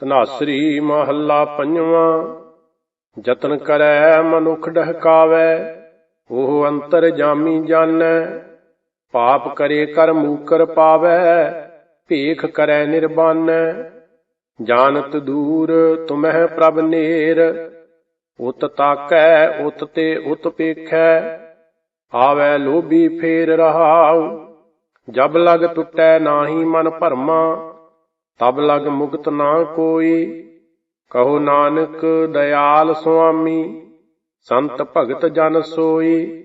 ਧਨਾਸਰੀ ਮਹੱਲਾ ਪੰਜਵਾਂ। ਯਤਨ ਕਰੈ ਮਨੁਖ ਡਹਕਾਵੈ, ਉਹ ਅੰਤਰ ਜਾਮੀ ਜਾਣੈ। ਪਾਪ ਕਰੇ ਕਰ ਮੂਕਰ ਪਾਵੈ, ਭੇਖ ਕਰੈ ਨਿਰਬਾਨੈ। ਜਾਣਤ ਦੂਰ ਤੁਮਹਿ ਪ੍ਰਭ ਨੇਰ, ਉਤ ਤਾਕੈ, ਉਤ ਤੇ ਉਤ ਪੇਖੈ। ਆਵੈ ਲੋਭੀ ਫੇਰ ਰਹਾਉ, ਜਬ ਲਗ ਟੁੱਟੈ ਨਾਹੀ ਮਨ ਭਰਮਾ। ਤਬ ਲਗ ਮੁਕਤ ਨਾ ਕੋਈ, ਕਹੋ ਨਾਨਕ ਦਇਆਲ ਸੁਆਮੀ, ਸੰਤ ਭਗਤ ਜਨ ਸੋਈ,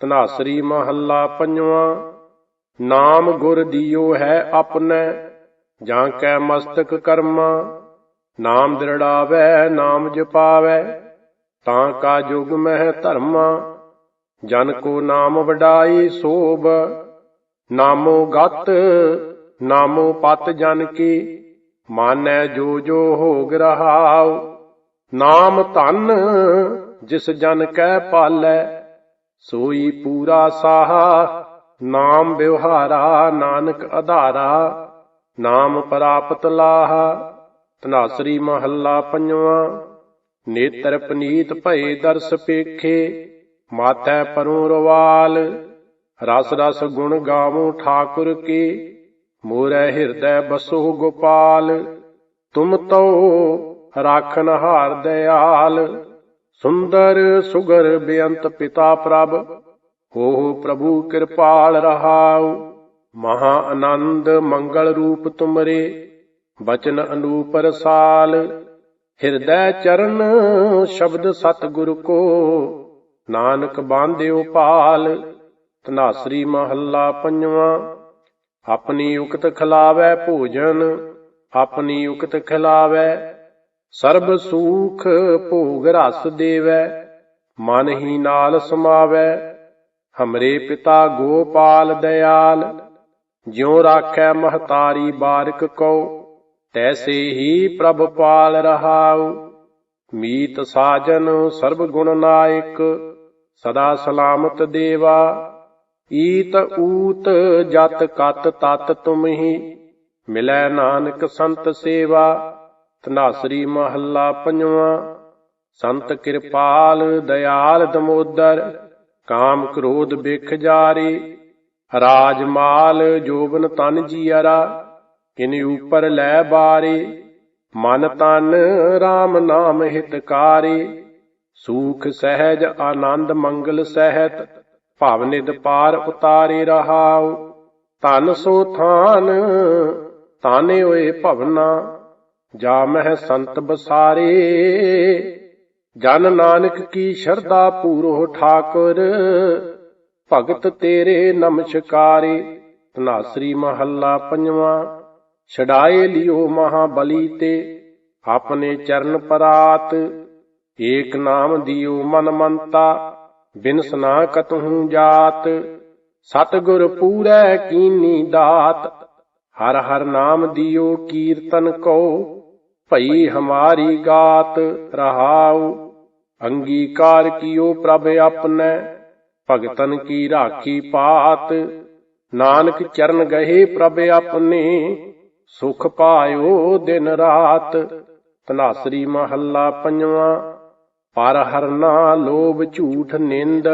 ਧਨਾਸਰੀ ਮਹੱਲਾ ਪੰਜਵਾਂ, ਨਾਮ ਗੁਰ ਦੀਓ ਹੈ ਆਪਣੈ, ਜਾਂ ਕੈ ਮਸਤਕ ਕਰਮਾ, ਨਾਮ ਦ੍ਰਿੜਾਵੈ, ਨਾਮ ਜਪਾਵੈ, ਤਾਂ ਕਾ ਜੁਗ ਮਹਿ ਧਰਮਾ, ਜਨ ਕੋ ਨਾਮ ਵਡਾਈ ਸੋਭ, ਨਾਮੋ ਗਤ ਨਾਮੋ ਪਤ ਜਨ ਕੇ, ਮਾਨੈ ਜੋ ਜੋ ਹੋਗ ਰਹਾਉ। ਨਾਮ ਧਨ, ਜਿਸ ਜਨ ਕੈ ਪਾਲੈ, ਸੋਈ ਪੂਰਾ ਸਾਹਾ, ਨਾਮ ਵਿਵਹਾਰਾ ਨਾਨਕ ਆਧਾਰਾ ਨਾਮ ਪ੍ਰਾਪਤ ਲਾਹਾ, ਧਨਾਸਰੀ ਮਹੱਲਾ ਪੰਜਵਾਂ। ਨੇਤਰ ਪਨੀਤ ਭਏ ਦਰਸ ਪੇਖੇ, ਮਾਥੈ ਪਰੋਂ ਰਵਾਲ। ਰਸ ਰਸ ਗੁਣ ਗਾਵੋ ਠਾਕੁਰ ਕੇ। ਮੋਰੈ ਹਿਰਦੈ ਬਸੋ ਗੋਪਾਲ, ਤੁਮ ਤੋ ਰਾਖਨ ਹਾਰ ਦਇਆਲ ਸੁੰਦਰ ਸੁਗਰ ਬੇਅੰਤ ਪਿਤਾ ਪ੍ਰਭ ਹੋ ਪ੍ਰਭੂ ਕਿਰਪਾਲ ਰਹਾਉ। ਮਹਾ ਆਨੰਦ ਮੰਗਲ ਰੂਪ ਤੁਮਰੇ, ਬਚਨ ਅਨੂਪ ਰਸਾਲ। ਹਿਰਦੈ ਚਰਨ ਸ਼ਬਦ ਸਤਿਗੁਰ ਕੋ, ਨਾਨਕ ਬਾਂਧਿਓ ਪਾਲ। ਤਨਾਸਰੀ ਮਹੱਲਾ ਪੰਜਵਾਂ। ਆਪਣੀ ਉਕਤ ਖਿਲਾਵੈ ਭੋਜਨ, ਆਪਣੀ ਉਕਤ ਖਿਲਾਵੈ, ਸਰਬ ਸੂਖ ਭੋਗ ਰਸ ਦੇਵੈ, ਮਨ ਹੀ ਨਾਲ ਸਮਾਵੈ, ਹਮਰੇ ਪਿਤਾ ਗੋਪਾਲ ਦਇਆਲ, ਜਿਉ ਰਾਖੈ ਮਹਤਾਰੀ ਬਾਰਕ ਕਉ, ਤੈਸੇ ਹੀ ਪ੍ਰਭ ਪਾਲ ਰਹਾਉ, ਮੀਤ ਸਾਜਨ ਸਰਬ ਗੁਣ ਨਾਇਕ, ਸਦਾ ਸਲਾਮਤ ਦੇਵਾ। ਈਤ ਊਤ ਜਤ ਕਤ ਤਤ ਤੁਮਹੀ, ਮਿਲੈ ਨਾਨਕ ਸੰਤ ਸੇਵਾ ਤਨਾਸਰੀ ਮਹੱਲਾ ਪੰਜਵਾਂ। ਸੰਤ ਕਿਰਪਾਲ ਦਇਆਲ ਦਮੋਦਰ, ਕਾਮ ਕ੍ਰੋਧ ਬਿਖ ਜਾਰੀ। ਰਾਜ ਮਾਲ ਜੋਬਨ ਤਨ ਜੀਅਰਾ, ਕਿਨ ਉਪਰ ਲੈ ਬਾਰੀ। ਮਨ ਤਨ RAM ਨਾਮ ਹਿਤਕਾਰੀ। ਸੂਖ ਸਹਿਜ ਆਨੰਦ ਮੰਗਲ ਸਹਿਤ ਭਵ ਨਿਦ ਪਾਰ ਉਤਾਰੇ ਰਹਾਉ, ਧਨ ਸੋ ਥਾਨ, ਤਾਨੇ ਓਏ ਭਵਨਾ, ਜਾ ਮਹਿ ਸੰਤ ਬਸਾਰੇ। ਜਨ ਨਾਨਕ ਕੀ ਸ਼ਰਧਾ ਪੂਰੋ ਠਾਕੁਰ, ਭਗਤ ਤੇਰੇ ਨਮਸਕਾਰੇ। ਧਨਾਸਰੀ ਮਹੱਲਾ ਪੰਜਵਾਂ, ਛਡਾਏ ਲਿਓ ਮਹਾਬਲੀ ਤੇ, ਆਪਣੇ ਚਰਨ ਪਰਾਤ। ਏਕ ਨਾਮ ਦਿਓ ਮਨ ਮੰਤਾ ਬਿਨ ਨਾ ਕਤਹੂ ਜਾਤ, ਸਤਿਗੁਰ ਪੂਰੈ ਕੀਨੀ ਦਾਤ। ਹਰ ਹਰ ਨਾਮ ਦਿਓ ਕੀਰਤਨ ਕੋ ਭਈ ਹਮਾਰੀ ਗਾਤ ਰਹਾਉ। ਅੰਗੀਕਾਰ ਕੀਓ ਪ੍ਰਭ ਆਪਣੈ, ਭਗਤਨ ਕੀ ਰਾਖੀ ਪਾਤ। ਨਾਨਕ ਚਰਨ ਗਏ ਪ੍ਰਭ ਆਪਣੇ, ਸੁਖ ਪਾਇਓ ਦਿਨ ਰਾਤ। ਤਨਾਸਰੀ ਮਹੱਲਾ ਪੰਜਵਾਂ। ਪਰ ਹਰਨਾ ਲੋਭ ਝੂਠ ਨਿੰਦ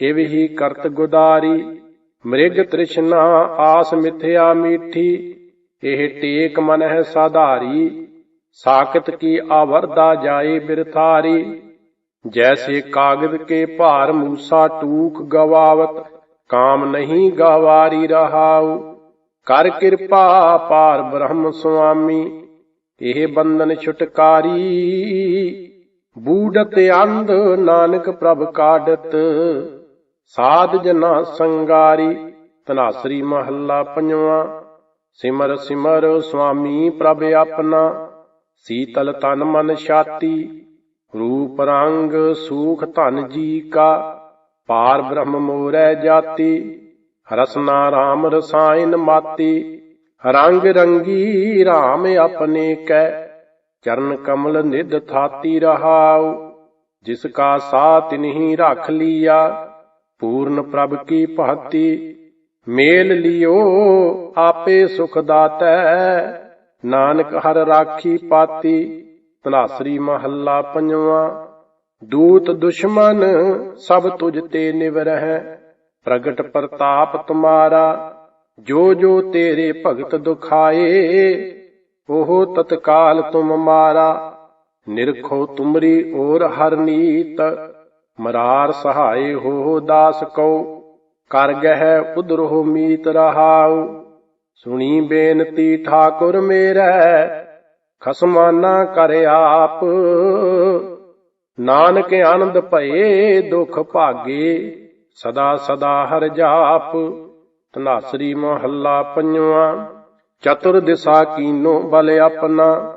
ਇਵ ਕਰਤ ਗੁਦਾਰੀ। ਮ੍ਰਿਗ ਤ੍ਰਿਸ਼ਨਾ ਆਸ ਮਿਥਿਆ ਮੀਠੀ, ਇਹ ਟੇਕ ਮਨ ਹੈ ਸਾਧਾਰੀ। ਸਾਖਤ ਕੀ ਆਵਰਦਾ ਜਾਏ ਬਿਰਥਾਰੀ। ਜੈਸੇ ਕਾਗਦ ਕੇ ਭਾਰ ਮੂਸਾ ਟੂਕ ਗਵਾਵਤ, ਕਾਮ ਨਹੀਂ ਗਵਾਰੀ ਰਹਾਉ। ਕਰ ਕਿਰਪਾ ਪਾਰ ਬ੍ਰਹਮ ਸੁਆਮੀ, ਇਹ ਬੰਧਨ ਛੁਟਕਾਰੀ। ਬੂਡਤ ਅੰਧ ਨਾਨਕ ਪ੍ਰਭ ਕਾਡਤ ਸਾਧ ਜਨਾ ਸੰਗਾਰੀ ਤਨਾਸਰੀ ਮਹੱਲਾ ਪੰਜਵਾਂ, ਸਿਮਰ ਸਿਮਰ ਸੁਆਮੀ ਪ੍ਰਭ ਆਪਣਾ, ਸੀਤਲ ਤਨ ਮਨ ਛਾਤੀ, ਰੂਪ ਰੰਗ ਸੂਖ ਧਨ ਜੀ ਕਾ, ਪਾਰ ਬ੍ਰਹਮ ਮੋਰੈ ਜਾਤੀ ਰਸਨਾ RAM ਰਸਾਇਨ ਮਾਤੀ, ਰੰਗ ਰੰਗੀ RAM ਆਪਣੇ ਕੈ ਚਰਨ ਕਮਲ ਨਿਧ ਥਾਤੀ ਰਹਾਉ, ਜਿਸ ਕਾ ਸਾਥ ਨਹੀਂ ਰੱਖ ਲੀਆ, ਪੂਰਨ ਪ੍ਰਭ ਕੀ ਭਗਤੀ, ਮੇਲ ਲਿਓ, ਆਪੇ ਸੁਖ ਦਾਤੈ, ਨਾਨਕ ਹਰ ਰਾਖੀ ਪਾਤੀ ਤਨਾਸਰੀ ਮਹੱਲਾ ਪੰਜਵਾਂ, ਦੂਤ ਦੁਸ਼ਮਨ ਸਭ ਤੁਝ ਤੇ ਨਿਵਰਹਿ, ਪ੍ਰਗਟ ਪ੍ਰਤਾਪ ਤੁਮਾਰਾ, ਜੋ ਜੋ ਤੇਰੇ ਭਗਤ ਦੁਖਾਏ ਉਹ ਤਤਕਾਲ ਤੁਮ ਮਾਰਾ ਨਿਰਖੋ ਤੁਮਰੀ ਔਰ ਹਰਨੀਤ ਮਰਾਰ ਸਹਾਈ ਹੋ ਦਾਸ ਕਉ, ਕਰ ਗਹਿ ਉਦਰੋ ਮੀਤ ਰਹਾਉ। ਸੁਣੀ ਬੇਨਤੀ ਠਾਕੁਰ ਮੇਰੈ, ਖਸਮਾਨਾ ਕਰ ਆਪ। ਨਾਨਕ ਆਨੰਦ ਭਏ, ਦੁਖ ਭਾਗੇ, ਸਦਾ ਸਦਾ ਹਰ ਜਾਪ। ਤਨਾਸਰੀ ਮਹੱਲਾ ਪੰਜਵਾਂ। ਚਤੁਰ ਦਿਸ਼ਾ ਕੀਨੋ ਬਲ ਆਪਣਾ,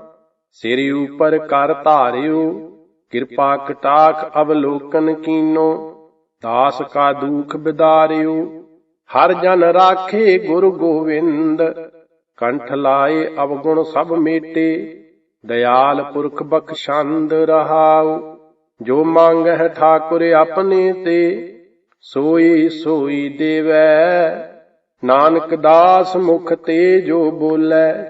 ਸਿਰ ਉਪਰ ਕਰ ਧਾਰਿਓ, ਕਿਰਪਾ ਕਟਾਖ ਅਵਲੋਕਨ ਕੀਨੋ, ਦਾਸ ਕਾ ਦੁਖ ਬਿਦਾਰਿਓ। ਹਰ ਜਨ ਰਾਖੇ ਗੁਰ ਗੋਵਿੰਦ, ਕੰਠ ਲਾਏ ਅਵਗੁਣ ਸਭ ਮੇਟੇ ਦਇਆਲ ਪੁਰਖ ਬਖਸ਼ੰਦ ਰਹਾਉ। ਜੋ ਮੰਗਹਿ ਠਾਕੁਰ ਆਪਣੇ ਤੇ, ਸੋਈ ਸੋਈ ਦੇਵੈ। ਨਾਨਕ ਦਾਸ ਮੁਖ ਤੇ ਜੋ ਬੋਲੇ,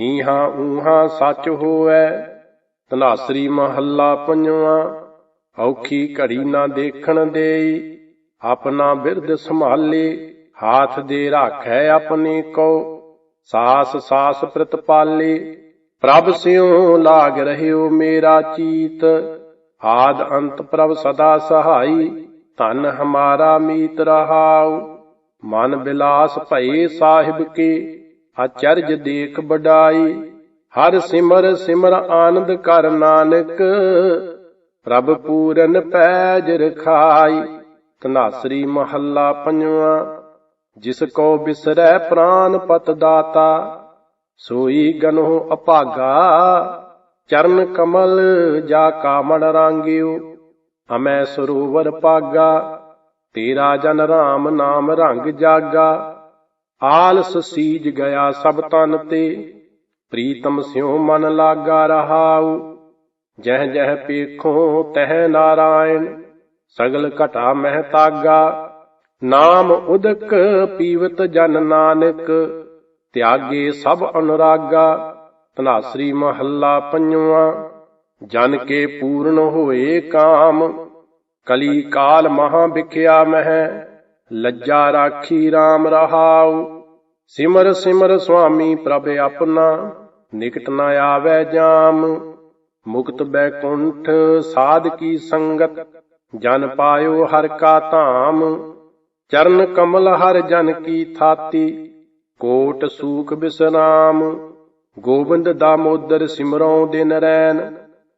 ਹੀਹਾਂ ਊਹਾਂ ਸੱਚ ਹੋਵੈ। ਤਨਾਸਰੀ ਮਹੱਲਾ ਪੰਜਵਾਂ, ਔਖੀ ਘੜੀ ਨਾ ਦੇਖਣ ਦੇਈ, ਆਪਣਾ ਬਿਰਧ ਸੰਭਾਲੇ, ਹਾਥ ਦੇ ਰਾਖੈ ਆਪਣੇ ਕੋ। ਸਾਸ ਸਾਸ ਪ੍ਰਤਪਾਲੇ ਪ੍ਰਭ ਸਿਉ ਲਾਗ ਰਹਿਓ ਮੇਰਾ ਚੀਤ। ਆਦ ਅੰਤ ਪ੍ਰਭ ਸਦਾ ਸਹਾਈ, ਧਨ ਹਮਾਰਾ ਮੀਤ ਰਹਾਉ। ਮਨ ਬਿਲਾਸ ਭਏ ਸਾਹਿਬ ਕੇ, ਅਚਰਜ ਦੇਖ ਬਡਾਈ ਹਰ ਸਿਮਰ ਸਿਮਰ ਆਨੰਦ ਕਰ ਨਾਨਕ, ਪ੍ਰਭ ਪੂਰਨ ਪੈਜ ਰਖਾਈ ਤਨਾਸਰੀ ਮਹੱਲਾ ਪੰਜਵਾਂ, ਜਿਸ ਕੋ ਬਿਸਰੈ ਪ੍ਰਾਨ ਪਤ ਦਾਤਾ, ਸੋਈ ਗਨੋ ਅਭਾਗਾ, ਚਰਨ ਕਮਲ ਜਾ ਕਾ ਰਾਂਗਿਓ, ਅਮੈ ਸਰੋਵਰ ਪਾਗਾ ਤੇਰਾ ਜਨ ਰਾਮ ਨਾਮ ਰੰਗ ਜਾਗਾ। ਆਲਸ ਸੀਜ ਗਿਆ ਸਭ ਤਨ ਤੇ। ਪ੍ਰੀਤਮ ਸਿਉ ਮਨ ਲਾਗਾ ਰਹਾਉ। ਜਹ ਜਹ ਪੇਖੋ ਤਹ ਨਾਰਾਇਣ। ਸਗਲ ਘਟਾ ਮਹਿ ਤਾਗਾ। ਨਾਮ ਉਦਕ ਪੀਵਤ ਜਨ ਨਾਨਕ। ਤਿਆਗੇ ਸਭ ਅਨੁਰਾਗਾ। ਤਨਾਸਰੀ ਮਹੱਲਾ ਪੰਜਵਾਂ। ਜਨ ਕੇ ਪੂਰਨ ਹੋਏ ਕਾਮ। ਕਲੀ ਕਾਲ ਮਹਾ ਵਿਖਿਆ ਮਹਿ ਲੱਜਾ ਰਾਖੀ RAM ਰਹਾਉ। ਸਿਮਰ ਸਿਮਰ ਸੁਆਮੀ ਪ੍ਰਭ ਆਪਣਾ, ਨਿਕਟ ਨ ਆਵੈ ਜਾਮ। ਮੁਕਤ ਬੈਕੁੰਠ ਸਾਧ ਕੀ ਸੰਗਤ, ਜਨ ਪਾਇਓ ਹਰ ਕਾ ਧਾਮ। ਚਰਨ ਕਮਲ ਹਰ ਜਨ ਕੀ ਥਾਤੀ, ਕੋਟ ਸੂਖ ਬਿਸਰਾਮ। ਗੋਬਿੰਦ ਦਾਮੋਦਰ ਸਿਮਰਉ ਦਿਨ ਰੈਨ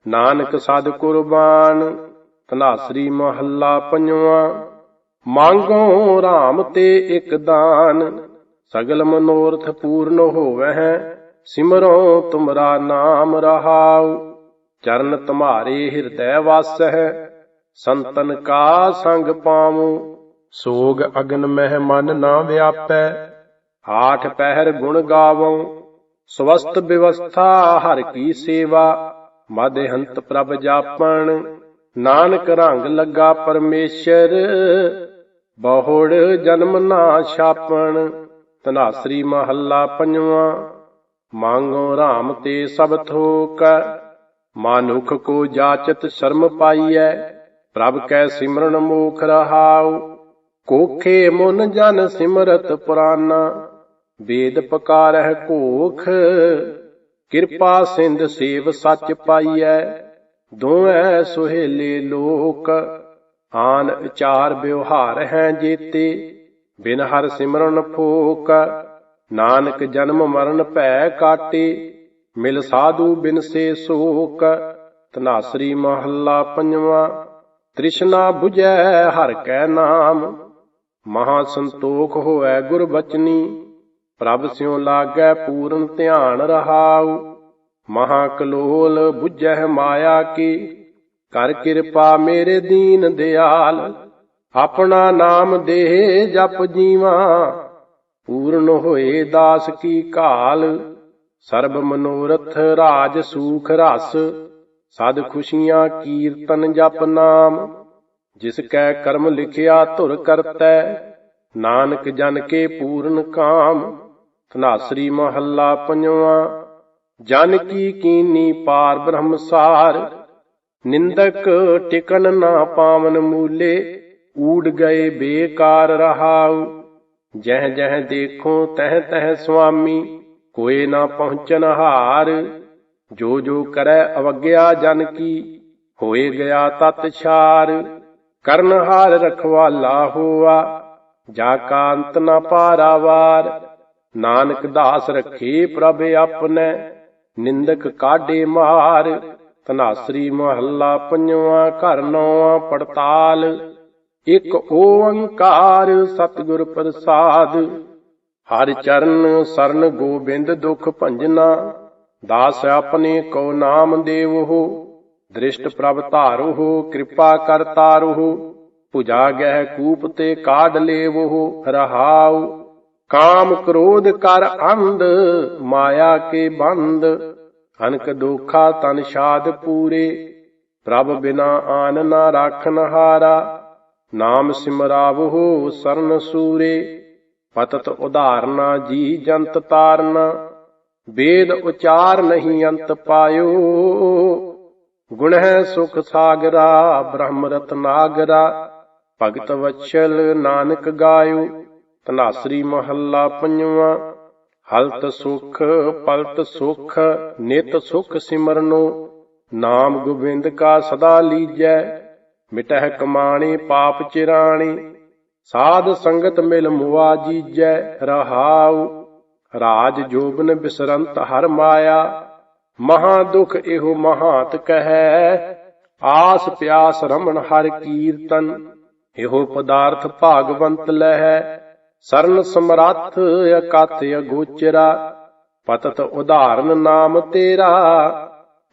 ਨਾਨਕ ਸਦ ਕੁਰਬਾਨ। ਤਨਾਸਰੀ ਮਹੱਲਾ ਪੰਜਵਾਂ। ਮੰਗੋ RAM ਤੇ ਇਕ ਦਾਨ, ਸਗਲ ਮਨੋਰਥ ਪੂਰਨ ਹੋਵਹਿ, ਸਿਮਰੋ ਤੁਮਰਾ ਨਾਮ ਰਹਾਉ। ਚਰਨ ਤੁਮਾਰੇ ਹਿਰਦੈ ਵਾਸਹਿ, ਸੰਤਨ ਕਾ ਸੰਗ ਪਾਵੋ ਸੋਗ ਅਗਨ ਮਹਿ ਮਨ ਨਾ ਵਿਆਪੈ, ਆਠ ਪਹਿਰ ਗੁਣ ਗਾਵੋ। ਸਵਸਤ ਵਿਵਸਥਾ ਹਰ ਕੀ ਸੇਵਾ ਮਦਹੰਤ ਪ੍ਰਭ ਜਾਪਣ। ਨਾਨਕ ਰੰਗ ਲੱਗਾ ਪਰਮੇਸ਼ਰ, ਬਹੁੜ ਜਨਮ ਨਾ ਛਾਪਣ ਤਨਾਸਰੀ ਮਹੱਲਾ ਪੰਜਵਾਂ, ਮੰਗੋ RAM ਤੇ ਸਭ ਥੋਕ, ਮਾਨੁਖ ਕੋ ਜਾਚਤ ਸ਼ਰਮ ਪਾਈਐ, ਪ੍ਰਭ ਕੈ ਸਿਮਰਨ ਮੋਖ ਰਹਾਉ, ਕੋਖੇ ਮੁਨ ਜਨ ਸਿਮਰਤ ਪੁਰਾਨਾ, ਵੇਦ ਪਕਾਰਹਿ ਕੋਖ ਕਿਰਪਾ ਸਿੰਧ ਸੇਵ ਸੱਚ ਪਾਈਐ। ਦੋਐ ਸੁਹੇਲੇ ਲੋਕ, ਆਨ ਵਿਚਾਰ ਵਿਵਹਾਰ ਹੈ ਜੀਤੇ, ਬਿਨ ਹਰ ਸਿਮਰਨ ਫੋਕ, ਨਾਨਕ ਜਨਮ ਮਰਨ ਭੈ ਕਾਟੇ, ਮਿਲ ਸਾਧੂ ਬਿਨ ਸੇ ਸੋਕ, ਤਨਾਸਰੀ ਮਹੱਲਾ ਪੰਜਵਾਂ, ਤ੍ਰਿਸ਼ਨਾ 부ਜੈ ਹਰ ਕੈ ਨਾਮ, ਮਹਾ ਸੰਤੋਖ ਹੋਐ ਗੁਰ ਬਚਨੀ, ਪ੍ਰਭ ਸਿਉ ਲਾਗੈ ਪੂਰਨ ਧਿਆਨ ਰਹਾਉ। ਮਹਾ ਕਲੋਲ 부ਜਹਿ ਮਾਇਆ ਕੀ। ਕਰ ਕਿਰਪਾ ਮੇਰੇ ਦੀਨ ਦਿਆਲ। ਆਪਣਾ ਨਾਮ ਦੇ ਜਪ ਜੀਵਾ। ਪੂਰਨ ਹੋਏ ਦਾਸ ਕੀ ਕਾਲ ਸਰਬ ਮਨੋਰਥ ਰਾਜ ਸੂਖ ਰਸ। ਸਦ ਖੁਸ਼ੀਆਂ ਕੀਰਤਨ ਜਪ ਨਾਮ। ਜਿਸ ਕੈ ਕਰਮ ਲਿਖਿਆ ਧੁਰ ਕਰਤੈ, ਨਾਨਕ ਜਨ ਕੇ ਪੂਰਨ ਕਾਮ। ਤਨਾਸਰੀ ਮਹੱਲਾ ਪੰਜਵਾਂ। ਜਨ ਕੀ ਕੀਨੀ ਪਾਰ ਬ੍ਰਹਮਸਾਰ, ਨਿੰਦਕ ਟਿਕਨ ਨਾ ਪਾਵਨ ਮੂਲੇ, ਊੜ ਗਏ ਬੇਕਾਰ ਰਹਾਉ। ਜਹ ਜਹ ਦੇਖੋ ਤਹ ਤਹ ਸੁਆਮੀ, ਕੋਏ ਨਾ ਪਹੁੰਚਨ ਹਾਰ। ਜੋ ਜੋ ਕਰੈ ਅਵਗਿਆ ਜਨ ਕੀ, ਹੋਏ ਗਿਆ ਤਤ ਛਾਰ। ਕਰਨ ਹਾਰ ਰਖਵਾਲਾ ਹੋਆ, ਜਾ ਕਾ ਅੰਤ ਨ ਪਾਰਾਵਾਰ। ਨਾਨਕ ਦਾਸ ਰਖੇ ਪ੍ਰਭ ਆਪਨੇ ਨਿੰਦਕ ਕਾਢੇ ਮਾਰ ਤਨਾਸਰੀ ਮਹੱਲਾ ਪੰਜਵਾਂ, ਘਰ ਨੌਵਾਂ, ਪੜਤਾਲ। ਇਕ ਓੰਕਾਰ ਸਤਿਗੁਰ ਪ੍ਰਸਾਦ। ਹਰ ਚਰਨ ਸਰਨ ਗੋਬਿੰਦ ਦੁਖ ਭੰਜਨਾ। ਦਾਸ ਆਪਣੇ ਕੋ ਨਾਮ ਦੇਵੋ। ਦ੍ਰਿਸ਼ਟ ਪ੍ਰਭ ਧਾਰੋ, ਕਿਰਪਾ ਕਰ ਤਾਰੋ ਭੁਜਾ ਗਹਿ ਕੂਪ ਤੇ ਕਾਢ ਲੇਵੋ। ਰਹਾਉ ਕਾਮ ਕ੍ਰੋਧ ਕਰ ਅੰਧ, ਮਾਇਆ ਕੇ ਬੰਦ। ਅਨਕ ਦੋਖਾ ਤਨ ਸ਼ਾਦ ਪੂਰੇ, ਪ੍ਰਭ ਬਿਨਾ ਆਨ ਨਾ ਰਾਖਨ ਹਾਰਾ ਨਾਮ ਸਿਮਰਾਵੋ ਸਰਨ ਸੂਰੇ, ਪਤਤ ਉਧਾਰਨਾ ਜੀ ਜੰਤ ਤਾਰਨਾ। ਵੇਦ ਉਚਾਰ ਨਹੀਂ ਅੰਤ ਪਾਇਓ, ਗੁਣ ਹੈ ਸੁਖ ਸਾਗਰਾ, ਬ੍ਰਹਮ ਰਤਨਾਗਰਾ। ਭਗਤ ਵਛਲ ਨਾਨਕ ਗਾਇਓ। ਤਨਾਸਰੀ ਮਹੱਲਾ ਪੰਜਵਾਂ। ਹਲਤ ਸੁਖ ਪਲਤ ਸੁਖ, ਨਿਤ ਸੁਖ ਸਿਮਰਨੋ। ਨਾਮ ਗੋਬਿੰਦ ਕਾ ਸਦਾ ਲੀਜੈ, ਮਿਟਹਿ ਕਮਾਣੀ ਪਾਪ ਚਿਰਾਣੀ। ਸਾਧ ਸੰਗਤ ਮਿਲ ਮੁਆ ਜੀਜੈ, ਰਹਾਉ। ਰਾਜ ਜੋਬਨ ਬਿਸਰੰਤ ਹਰ ਮਾਇਆ। ਮਹਾ ਦੁਖ ਇਹੋ ਮਹਾਤ ਕਹੈ, ਆਸ ਪਿਆਸ ਰਮਣ ਹਰ ਕੀਰਤਨ। ਇਹੋ ਪਦਾਰਥ ਭਾਗਵੰਤ ਲਹੈ। ਸਰਨ ਸਮਰੱਥ ਅਕਥ ਅਗੋਚਰਾ, ਪਤਤ ਉਦਾਹਰਨ ਨਾਮ ਤੇਰਾ।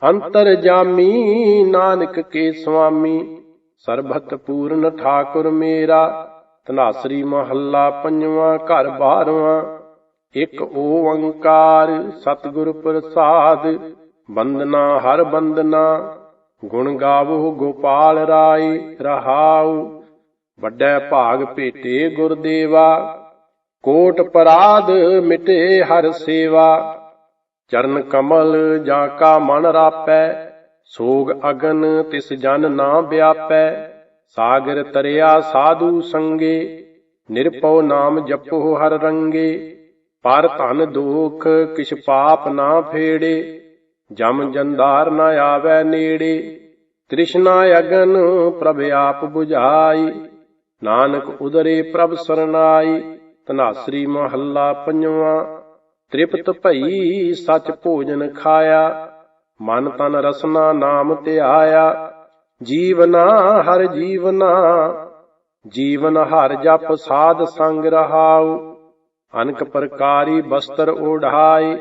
ਅੰਤਰ ਜਾਮੀ ਨਾਨਕ ਕੇ ਸੁਆਮੀ ਸਰਬਤ ਪੂਰਨ ਠਾਕੁਰ ਮੇਰਾ। ਤਨਾਸਰੀ ਮਹੱਲਾ ਪੰਜਵਾਂ, ਘਰ ਬਾਰਵਾਂ। ਇੱਕ ਓੰਕਾਰ ਸਤਿਗੁਰ ਪ੍ਰਸਾਦ, ਬੰਦਨਾ ਹਰ ਬੰਦਨਾ। ਗੁਣ ਗਾਵੋ ਗੋਪਾਲ ਰਾਏ ਰਹਾਉ, ਵੱਡੇ ਭਾਗ ਭੇਟੇ ਗੁਰਦੇਵਾ। ਕੋਟ ਪਰਾਧ ਮਿਟੇ ਹਰ ਸੇਵਾ, ਚਰਨ ਕਮਲ ਜਾਂ ਕਾ ਮਨ ਰਾਪੈ, ਸੋਗ ਅਗਨ ਤਿਸ ਜਨ ਨਾ ਵਿਆਪੈ, ਸਾਗਰ ਤਰਿਆ ਸਾਧੂ ਸੰਗੇ ਨਿਰਪਉ ਨਾਮ ਜਪੋ ਹਰ ਰੰਗੇ, ਪਰ ਧਨ ਦੁਖ ਕਿਛ ਪਾਪ ਨਾ ਫੇੜੇ, ਜਮ ਜੰਦਾਰ ਨਾ ਆਵੈ ਨੇੜੇ, ਤ੍ਰਿਸ਼ਨਾ ਅਗਨ ਪ੍ਰਭ ਆਪ 부ਝਾਈ ਨਾਨਕ ਉਦਰੇ ਪ੍ਰਭ ਸਰਨਾਈ ਤਨਾਸਰੀ ਮਹੱਲਾ ਪੰਜਵਾਂ। ਤ੍ਰਿਪਤ ਭਈ ਸਚ ਭੋਜਨ ਖਾਇਆ, ਮਨ ਤਨ ਰਸਨਾ ਨਾਮ ਧਿਆਇਆ। ਜੀਵਨਾ ਹਰ ਜੀਵਨਾ, ਜੀਵਨ ਹਰ ਜਪ ਸਾਧ ਸੰਗ ਰਹਾਉ। ਅਨਕ ਪ੍ਰਕਾਰੀ ਬਸਤਰ ਓਢਾਏ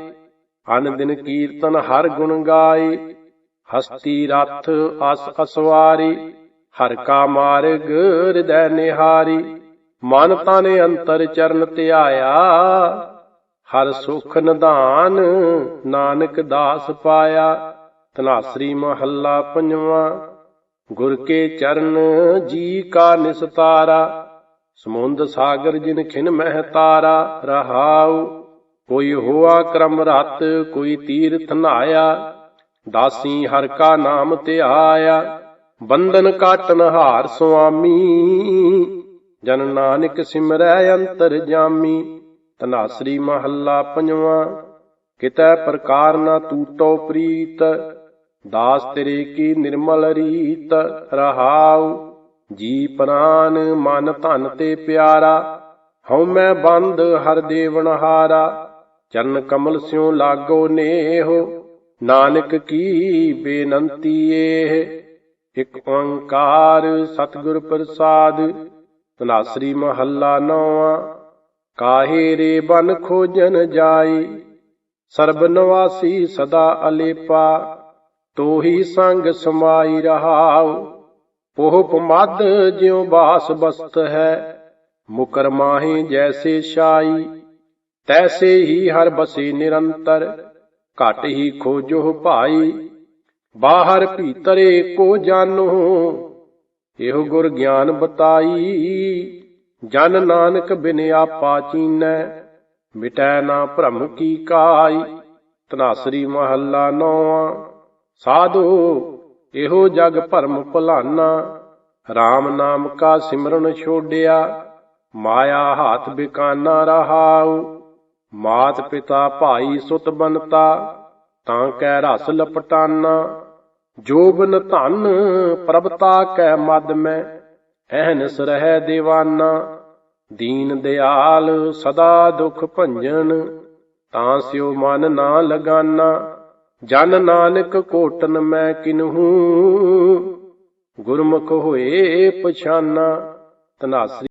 ਅਨ ਦਿਨ ਕੀਰਤਨ ਹਰ ਗੁਣ ਗਾਈ ਹਸਤੀ ਰਥ ਅਸ ਅਸਵਾਰੀ, ਹਰ ਕਾ ਮਾਰਗ ਹਿਰਦੈ ਨਿਹਾਰੀ। ਮਨ ਤਨ ਅੰਤਰ ਚਰਨ ਧਿਆਇਆ, ਹਰ ਸੁਖ ਨਿਧਾਨ ਨਾਨਕ ਦਾਸ ਪਾਇਆ। ਤਨਾਸਰੀ ਮਹੱਲਾ ਪੰਜਵਾਂ, ਗੁਰ ਕੇ ਚਰਨ ਜੀ ਕਾ ਨਿਸਤਾਰਾ ਸਮੁੰਦ ਸਾਗਰ ਜਿਨ ਖਿਨ ਮਹਿ ਤਾਰਾ, ਰਹਾਉ, ਕੋਈ ਹੋਆ ਕਰਮ ਰਤ, ਕੋਈ ਤੀਰਥ ਨਾਇਆ। ਦਾਸੀ ਹਰ ਕਾ ਨਾਮ ਧਿਆਇਆ, ਬੰਧਨ ਕਾਟਨ ਹਾਰ ਸੁਆਮੀ। ਜਨ ਨਾਨਕ ਸਿਮਰੈ ਅੰਤਰ ਜਾਮੀ, ਤਨਾਸਰੀ ਮਹੱਲਾ ਪੰਜਵਾਂ। ਕਿਤੈ ਪ੍ਰਕਾਰ ਨਾ ਤੂਟੋ ਪ੍ਰੀਤ, ਦਾਸ ਤੇਰੇ ਕੀ ਨਿਰਮਲ ਰੀਤ ਰਹਾਉ। ਜੀ ਪ੍ਰਾਨ ਮਨ ਧਨ ਤੇ ਪਿਆਰਾ, ਹਉ ਮੈਂ ਬੰਦ ਹਰ ਦੇਵਨ ਹਾਰਾ। ਚਰਨ ਕਮਲ ਸਿਉ ਲਾਗੋ ਨੇਹ, ਨਾਨਕ ਕੀ ਬੇਨੰਤੀ ਏਹ। ਇਕ ਓੰਕਾਰ ਸਤਿਗੁਰ ਪ੍ਰਸਾਦ ਤਨਾਸਰੀ ਮਹੱਲਾ ਨੌਵਾਂ। ਕਾਹੇ ਰੇ ਬਨ ਖੋਜਨ ਜਾਈ? ਸਰਬ ਨਿਵਾਸੀ ਸਦਾ ਅਲੇਪਾ। ਤੋਹੀ ਸੰਗ ਸਮਾਈ ਰਹਾਉ। ਪੋਹ ਪਮਦ ਜਿਉ ਬਾਸ ਬਸਤ ਹੈ। ਮੁਕਰ ਮਾਹੀ ਜੈਸੇ ਸ਼ਾਈ ਤੈਸੇ ਹੀ ਹਰ ਬਸੇ ਨਿਰੰਤਰ। ਘਟ ਹੀ ਖੋਜੋ ਭਾਈ। ਬਾਹਰ ਭੀਤਰੇ ਕੋ ਜਾਣੋ ਇਹੋ ਗੁਰ ਗਿਆਨ ਬਤਾਈ। ਜਨ ਨਾਨਕ ਬਿਨ ਆਪਾ ਚੀਨੈ, ਮਿਟੈ ਨਾ ਭ੍ਰਮ ਕੀ ਕਾਈ। ਤਨਾਸਰੀ ਮਹੱਲਾ ਨੌਵਾਂ, ਸਾਧੂ, ਇਹੋ ਜਗ ਭਰਮ ਭੁਲਾਨਾ। RAM ਨਾਮ ਕਾ ਸਿਮਰਨ ਛੋੜਿਆ ਮਾਇਆ ਹਾਥ ਬਿਕਾਨਾ ਰਹਾਉ। ਮਾਤ ਪਿਤਾ ਭਾਈ ਸੁਤ ਬਨਤਾ ਤਾਂ ਕੈ ਰਸ ਲਪਟਾਨਾ। ਜੋਬਨ ਧਨ ਪ੍ਰਭਤਾ ਕੈ ਮਦ ਮੈਂ ਅਹਨਸ ਰਹਿ ਦੀਵਾਨਾ। ਦੀਨ ਦਿਆਲ ਸਦਾ ਦੁਖ ਭੰਜਨ, ਤਾਂ ਸਿਉ ਮਨ ਨਾ ਲਗਾਨਾ। ਜਨ ਨਾਨਕ ਕੋਟਨ ਮੈਂ ਕਿਨਹੂ, ਗੁਰਮੁਖ ਹੋਏ ਪਛਾਨਾ। ਤਨਾਸਰੀ